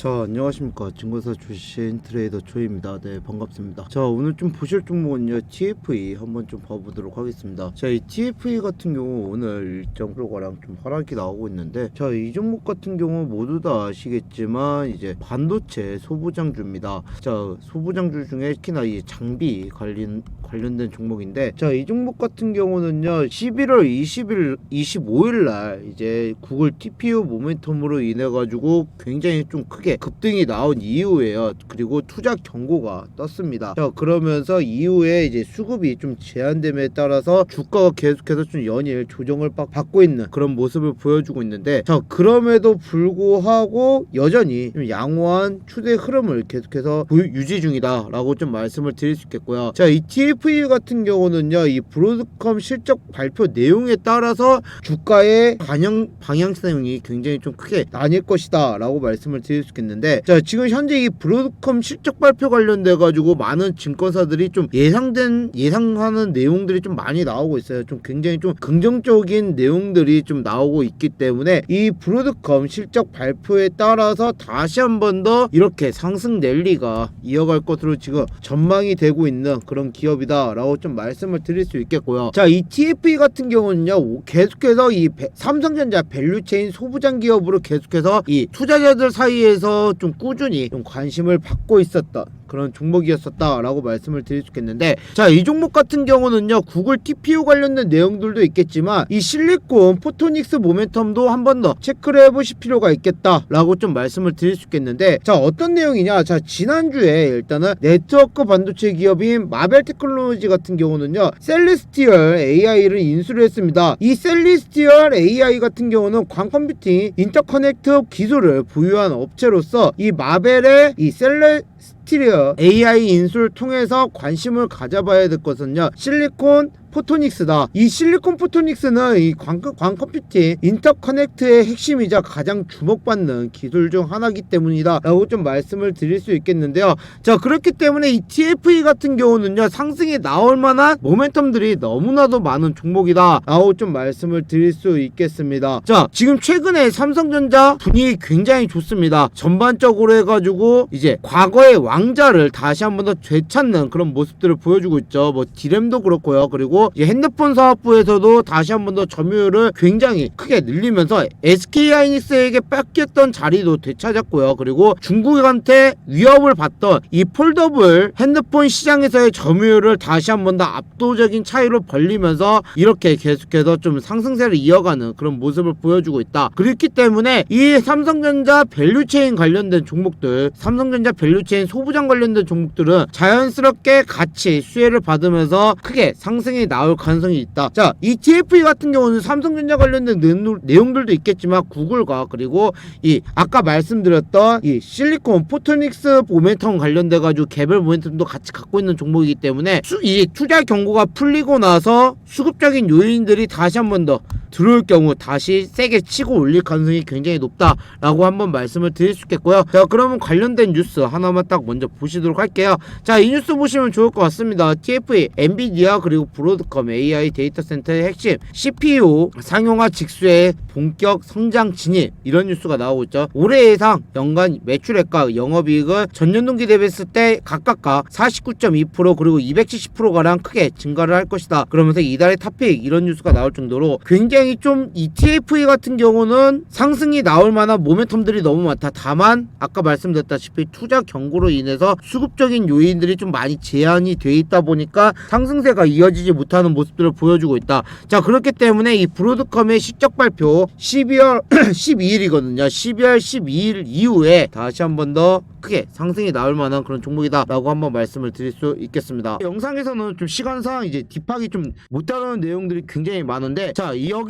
자 안녕하십니까. 증거사 출신 트레이더 조입니다. 네 반갑습니다. 자 오늘 좀 보실 종목은요 TFE 한번 좀 봐보도록 하겠습니다. 자 이 TFE 같은 경우 오늘 일정 프로가랑 좀 하락이 나오고 있는데 자 이 종목 같은 경우 모두 다 아시겠지만 이제 반도체 소부장주입니다. 자 소부장주 중에 특히나 이 장비 관련 관련된 종목인데 자 이 종목 같은 경우는요 11월 20일 25일 날 이제 구글 TPU 모멘텀으로 인해 가지고 굉장히 좀 크게 급등이 나온 이후에요. 그리고 투자 경고가 떴습니다. 자 그러면서 이후에 이제 수급이 좀 제한됨에 따라서 주가가 계속해서 좀 연일 조정을 빡 받고 있는 그런 모습을 보여주고 있는데 자 그럼에도 불구하고 여전히 좀 양호한 추세 흐름을 계속해서 유지 중이다라고 좀 말씀을 드릴 수 있겠고요. 자 이 TFE 같은 경우는요 이 브로드컴 실적 발표 내용에 따라서 주가의 방향 방향성이 굉장히 좀 크게 나뉠 것이다라고 말씀을 드릴 수 있겠 는데 자 지금 현재 이 브로드컴 실적 발표 관련돼 가지고 많은 증권사들이 좀 예상된 예상하는 내용들이 좀 많이 나오고 있어요. 좀 굉장히 좀 긍정적인 내용들이 좀 나오고 있기 때문에 이 브로드컴 실적 발표에 따라서 다시 한 번 더 이렇게 상승 랠리가 이어갈 것으로 지금 전망이 되고 있는 그런 기업이다라고 좀 말씀을 드릴 수 있겠고요. 자, 이 TFE 같은 경우는요. 오- 계속해서 이 배- 삼성전자 밸류체인 소부장 기업으로 계속해서 이 투자자들 사이에서 좀 꾸준히 좀 관심을 받고 있었던 그런 종목이었었다라고 말씀을 드릴 수 있겠는데 자 이 종목 같은 경우는요 구글 TPU 관련된 내용들도 있겠지만 이 실리콘 포토닉스 모멘텀도 한 번 더 체크를 해보실 필요가 있겠다라고 좀 말씀을 드릴 수 있겠는데 자 어떤 내용이냐? 자 지난주에 일단은 네트워크 반도체 기업인 마벨 테크놀로지 같은 경우는요 셀리스티얼 AI를 인수를 했습니다. 이 셀리스티얼 AI 같은 경우는 광컴퓨팅 인터커넥트 기술을 보유한 업체로서 이 마벨의 이 셀레 스티리어 AI 인수를 통해서 관심을 가져봐야 될 것은요 실리콘 포토닉스다. 이 실리콘 포토닉스는 이 광, 광컴퓨팅 인터커넥트의 핵심이자 가장 주목받는 기술 중 하나이기 때문이다. 라고 좀 말씀을 드릴 수 있겠는데요. 자, 그렇기 때문에 이 TFE 같은 경우는요, 상승이 나올 만한 모멘텀들이 너무나도 많은 종목이다. 라고 좀 말씀을 드릴 수 있겠습니다. 자, 지금 최근에 삼성전자 분위기 굉장히 좋습니다. 전반적으로 해가지고 이제 과거의 왕자를 다시 한번 더 되찾는 그런 모습들을 보여주고 있죠. 뭐 디램도 그렇고요. 그리고 이제 핸드폰 사업부에서도 다시 한 번 더 점유율을 굉장히 크게 늘리면서 SK 하이닉스에게 뺏겼던 자리도 되찾았고요. 그리고 중국한테 위협을 받던 이 폴더블 핸드폰 시장에서의 점유율을 다시 한 번 더 압도적인 차이로 벌리면서 이렇게 계속해서 좀 상승세를 이어가는 그런 모습을 보여주고 있다. 그렇기 때문에 이 삼성전자 밸류체인 관련된 종목들, 삼성전자 밸류체인 소부장 관련된 종목들은 자연스럽게 같이 수혜를 받으면서 크게 상승이 나올 가능성이 있다. 자, 이 TFE 같은 경우는 삼성전자 관련된 내용- 내용들도 있겠지만 구글과 그리고 이 아까 말씀드렸던 이 실리콘 포토닉스 모멘텀 관련돼 가지고 개별 모멘텀도 같이 갖고 있는 종목이기 때문에 수, 이 투자 경고가 풀리고 나서 수급적인 요인들이 다시 한 번 더 들어올 경우 다시 세게 치고 올릴 가능성이 굉장히 높다라고 한번 말씀을 드릴 수 있겠고요. 자, 그러면 관련된 뉴스 하나만 딱 먼저 보시도록 할게요. 자, 이 뉴스 보시면 좋을 것 같습니다. TFE, 엔비디아 그리고 브로드컴 AI 데이터 센터의 핵심 CPU 상용화 직수의 본격 성장 진입 이런 뉴스가 나오고 있죠. 올해 예상 연간 매출액과 영업이익은 전년 동기 대비했을 때 각각각 49.2% 그리고 270% 가량 크게 증가를 할 것이다. 그러면서 이달의 탑픽 이런 뉴스가 나올 정도로 굉장히 좀 ETF 같은 경우는 상승이 나올 만한 모멘텀들이 너무 많다. 다만 아까 말씀드렸다시피 투자 경고로 인해서 수급적인 요인들이 좀 많이 제한이 돼 있다 보니까 상승세가 이어지지 못하는 모습들을 보여주고 있다. 자 그렇기 때문에 이 브로드컴의 실적 발표 12월 12일이거든요. 12월 12일 이후에 다시 한 번 더 크게 상승이 나올 만한 그런 종목이다라고 한번 말씀을 드릴 수 있겠습니다. 영상에서는 좀 시간상 이제 딥하게 좀 못 다루는 내용들이 굉장히 많은데 자 여기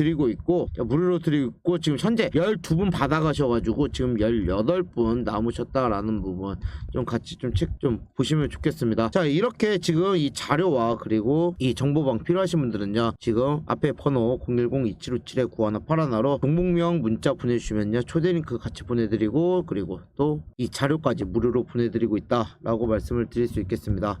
드리고 있고 자, 무료로 드리고 있고 지금 현재 12분 받아가셔가지고 지금 18분 남으셨다라는 부분 좀 같이 좀책좀 보시면 좋겠습니다. 자 이렇게 지금 이 자료와 그리고 이 정보방 필요하신 분들은요 지금 앞에 번호 010-2757-9181로 종목명 문자 보내주시면요 초대 링크 같이 보내드리고 그리고 또 이 자료까지 무료로 보내드리고 있다라고 말씀을 드릴 수 있겠습니다